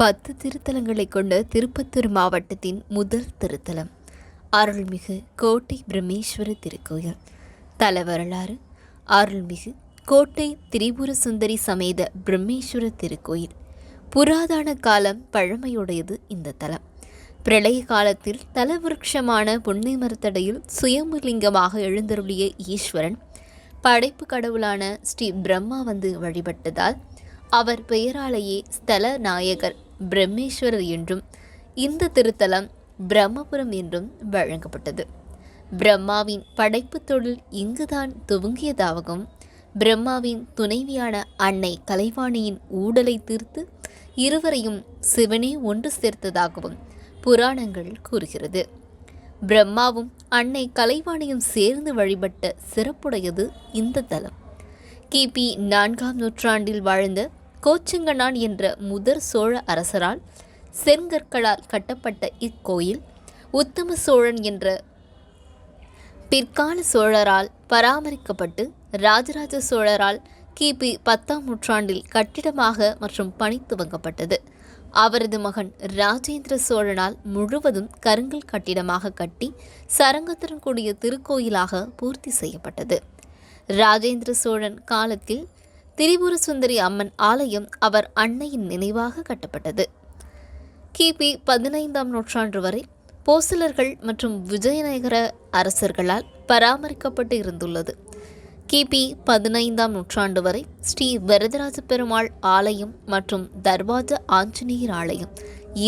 பத்து திருத்தலங்களை கொண்ட திருப்பத்தூர் மாவட்டத்தின் முதல் திருத்தலம் அருள்மிகு கோட்டை பிரம்மேஸ்வர திருக்கோயில். தல வரலாறு அருள்மிகு கோட்டை திரிபுர சுந்தரி சமேத பிரம்மேஸ்வர திருக்கோயில். புராதன காலம் பழமையுடையது இந்த தலம். பிரளய காலத்தில் தலவிருட்சமான புன்னை மரத்தடையில் சுயம்புலிங்கமாக எழுந்தருளிய ஈஸ்வரன் படைப்பு கடவுளான ஸ்ரீ பிரம்மா வந்து வழிபட்டதால் அவர் பெயராலேயே ஸ்தல நாயகர் பிரம்மேஸ்வரர் என்றும் இந்த திருத்தலம் பிரம்மபுரம் என்றும் வழங்கப்பட்டது. பிரம்மாவின் படைப்பு தொழில் இங்குதான் துவங்கியதாகவும் பிரம்மாவின் துணைவியான அன்னை கலைவாணியின் ஊடலை தீர்த்து இருவரையும் சிவனே ஒன்று சேர்த்ததாகவும் புராணங்கள் கூறுகிறது. பிரம்மாவும் அன்னை கலைவாணியும் சேர்ந்து வழிபட்ட சிறப்புடையது இந்த தலம். கிபி நான்காம் நூற்றாண்டில் வாழ்ந்த கோச்சங்கனான் என்ற முதற் சோழ அரசரால் செங்கற்களால் கட்டப்பட்ட இக்கோயில் உத்தம சோழன் என்ற பிற்கால சோழரால் பராமரிக்கப்பட்டு ராஜராஜ சோழரால் கிபி பத்தாம் நூற்றாண்டில் கட்டிடமாக மற்றும் பணி துவங்கப்பட்டது. அவரது மகன் ராஜேந்திர சோழனால் முழுவதும் கருங்கல் கட்டிடமாக கட்டி சரங்கத்துடன் கூடிய திருக்கோயிலாக பூர்த்தி செய்யப்பட்டது. ராஜேந்திர சோழன் காலத்தில் திரிபுர சுந்தரி அம்மன் ஆலயம் அவர் அன்னையின் நினைவாக கட்டப்பட்டது. கிபி பதினைந்தாம் நூற்றாண்டு வரை போசலர்கள் மற்றும் விஜயநகர அரசர்களால் பராமரிக்கப்பட்டு இருந்துள்ளது. கிபி பதினைந்தாம் நூற்றாண்டு வரை ஸ்ரீ வரதராஜ பெருமாள் ஆலயம் மற்றும் தர்வாஜ ஆஞ்சநேயர் ஆலயம்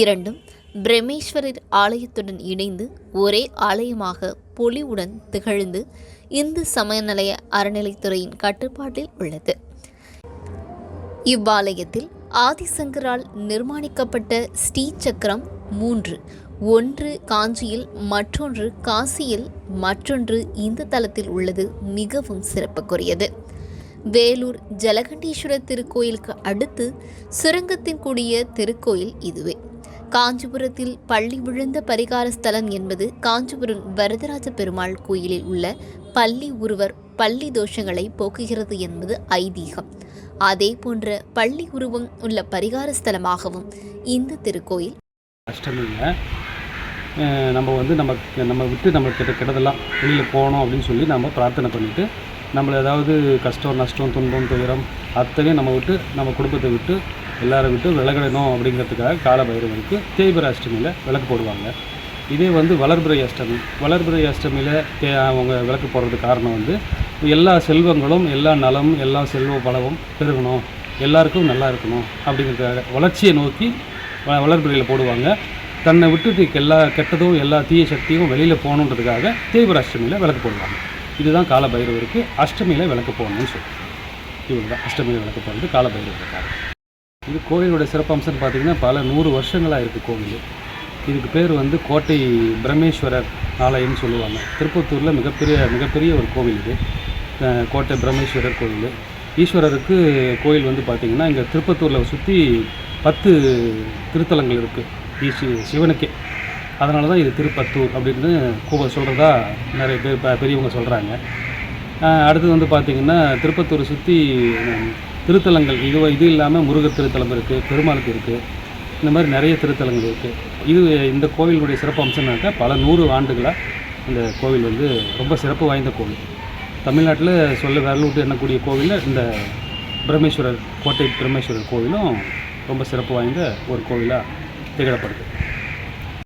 இரண்டும் பிரமேஸ்வரர் ஆலயத்துடன் இணைந்து ஒரே ஆலயமாக பொலிவுடன் திகழ்ந்து இந்து சமயநிலைய அறநிலைத்துறையின் கட்டுப்பாட்டில் உள்ளது. இவ்வாலயத்தில் ஆதிசங்கரால் நிர்மாணிக்கப்பட்ட ஸ்ரீ சக்கரம் மூன்று ஒன்று காஞ்சியில் மற்றொன்று காசியில் மற்றொன்று இந்த தலத்தில் உள்ளது மிகவும் சிறப்புக்குரியது. வேலூர் ஜலகண்டீஸ்வரர் திருக்கோயிலுக்கு அடுத்து சுரங்கத்தின் கூடிய திருக்கோயில் இதுவே. காஞ்சிபுரத்தில் பள்ளி விழுந்த பரிகார ஸ்தலம் என்பது காஞ்சிபுரம் வரதராஜ பெருமாள் கோயிலில் உள்ள பள்ளி உருவர் பள்ளி தோஷங்களை போக்குகிறது என்பது ஐதீகம். அதே போன்ற பள்ளி உருவம் உள்ள பரிகார ஸ்தலமாகவும் இந்த திருக்கோயில் கஷ்டம் இல்லை நம்ம வந்து நம்ம நம்ம விட்டு நம்ம கிட்ட கிட்டதெல்லாம் வெளியில் போகணும் அப்படின்னு சொல்லி நம்ம பிரார்த்தனை பண்ணிவிட்டு நம்மளை ஏதாவது கஷ்டம் நஷ்டம் துன்பம் துயரம் அத்தனையும் நம்ம விட்டு நம்ம குடும்பத்தை விட்டு எல்லாரை விட்டு விலகிடணும் அப்படிங்கிறதுக்காக கால பைரவருக்கு தேய்பிர அஷ்டமியில் விளக்கு போடுவாங்க. இதே வந்து வளர்பிறை அஷ்டமி. வளர்பிறை அஷ்டமியில் தே அவங்க விளக்கு போடுறதுக்கு காரணம் வந்து எல்லா செல்வங்களும் எல்லா நலமும் எல்லா செல்வ பலவும் பெருகணும். எல்லாருக்கும் நல்லா இருக்கணும் அப்படிங்கிறதுக்காக வளர்ச்சியை நோக்கி வ- வளர்பிறையில் போடுவாங்க. தன்னை விட்டுட்டு எல்லா கெட்டதும் எல்லா தீய சக்தியும் வெளியில் போகணுன்றதுக்காக தேய்பிர அஷ்டமியில் விளக்கு போடுவாங்க. இதுதான் காலபைரவருக்கு அஷ்டமியில் விளக்கு போடணும்னு சொல்லுவாங்க இவங்க தான் அஷ்டமியில் விளக்கு போடுறது காலபைரவருக்காக. இது கோயிலோட சிறப்பம்சம்னு பார்த்தீங்கன்னா பல நூறு வருஷங்களாக இருக்குது கோவில். இதுக்கு பேர் வந்து கோட்டை பிரம்மேஸ்வரர் ஆலயம்னு சொல்லுவாங்க. திருப்பத்தூரில் மிகப்பெரிய மிகப்பெரிய ஒரு கோவில் இது. கோட்டை பிரம்மேஸ்வரர் கோவில். ஈஸ்வரருக்கு கோயில் வந்து பார்த்திங்கன்னா இங்கே திருப்பத்தூரில் சுற்றி பத்து திருத்தலங்கள் இருக்குது ஈஸ்வ சிவனுக்கே. அதனால தான் இது திருப்பத்தூர் அப்படின்னு கூவ சொல்கிறதா நிறைய பேர் பெரியவங்க சொல்கிறாங்க அடுத்தது வந்து பார்த்திங்கன்னா திருப்பத்தூரை சுற்றி திருத்தலங்கள். இது இது இல்லாமல் முருகர் திருத்தலம் இருக்குது பெருமாளுக்கு இருக்குது இந்த மாதிரி நிறைய திருத்தலங்கள் இருக்குது இது இந்த கோவிலுடைய சிறப்பு அம்சம்னாக்கா பல நூறு ஆண்டுகளாக இந்த கோவில் வந்து ரொம்ப சிறப்பு வாய்ந்த கோவில். தமிழ்நாட்டில் சொல்ல விரலூட்டு எண்ணக்கூடிய கோவிலில் இந்த பிரம்மேஸ்வரர் கோட்டை பிரம்மேஸ்வரர் கோவிலும் ரொம்ப சிறப்பு வாய்ந்த ஒரு கோவிலாக திகழப்படுது.